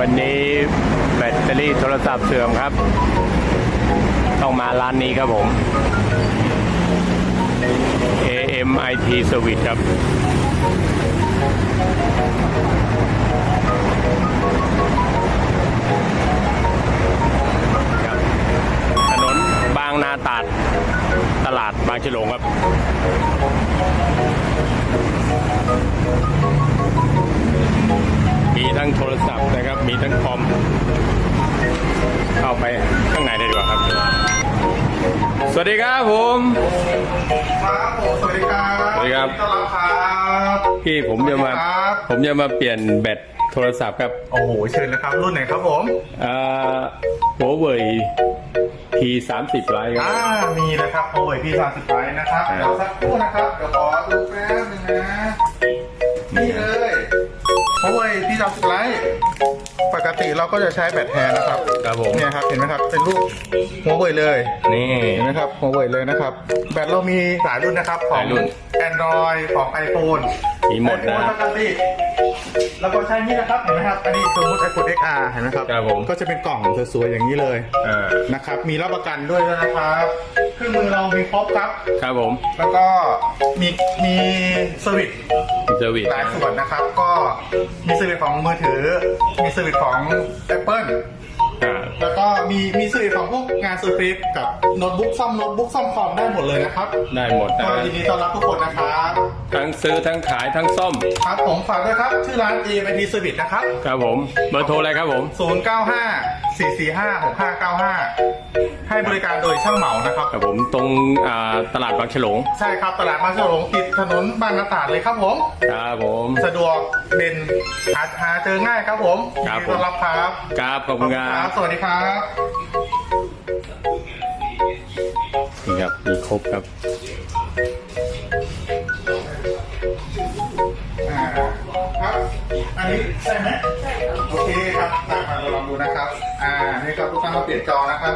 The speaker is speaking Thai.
วันนี้แบตเตอรี่โทรศัพท์เสื่อมครับ ต้องมาร้านนี้ครับผม AMIT Service ครับ ถนนบางนาตราด ตลาดบางฉลงครับ ศัพท์นะครับ มีทั้งคอม เข้าไปข้างในได้ดีกว่าครับ สวัสดีครับผมครับผมสวัสดีครับสวัสดีครับต้อนรับครับพี่ผมจะมาครับผมจะมาเปลี่ยนแบตโทรศัพท์ครับ โอ้โห เชิญนะครับ รุ่นไหนครับผมอ่าหัวเว่ย P 3 0ไลท์ครับ อ่า มีนะครับโอ้ยพี่สามสิบไลน์นะครับครับ เดี๋ยวสักครู่นะครับ เดี๋ยวขอดูแป๊บนึงนะ นี่เลยโอ้ยพี่สามสิบไลน์ป กติเราก็จะใช้แบตแทนนะครับครับผม เนี่ยครับเห็นไหมครับเป็นรูปหัวเว่ยเลยนี่ เห็นไหมครับหัวเว่ยเลยนะครับ แบตเรามีหลายรุ่นนะครับขหองลายรุ่น Android ของ iPhone มีหมดนะ iPhone ปกติแล้วก็ใช้นี่นะครับเห็นไหมครับอันนี้สมมติ iPhone XR เห็นไหมครับครับผม ก็จะเป็นกล่องสวยๆอย่างนี้เลยอ่านะครับมีรับประกันด้วยนะครับเครื่องมือเรามีครบครับ ครับผมแล้วก็มีมีสวิตช์เซอร์วิสหลายส่วนนะครับ ก็มี สวิตช์ของมือถือ มีสวิตช์ของ Apple แล้วก็มีมีสวิตช์ของพวกงานเซอร์เฟซกับโน้ตบุ๊กซ่อมโน้ตบุ๊กซ่อมคอมได้หมดเลยนะครับได้หมดนะก็ยินดีต้อนรับทุกคนนะครับทั้งซื้อทั้งขายทั้งซ่อม ครับผมฝากด้วยครับ ชื่อร้าน a m t Service นะครับ ครับผม เบอร์โทรอะไรครับผม 095 445 6595 ให้บริการโดยช่างเหมานะครับครับผมตรงอ่าตลาดบางฉลง ใช่ครับตลาดมาฉลงติดถนนบางนาตราดเลยครับผม ครับผม สะดวกเด่นหาหาเจอง่ายครับผมครับยินดีต้อนรับครับ ครับขอบคุณครับ สวัสดีครับนี่ครับมีครบครับอ่าครับ อันนี้ใช่ไหมโอเคครับตามมาเราลองดูนะครับ อ่า นี่ครับทุกท่านมาเปลี่ยนจอนะครับ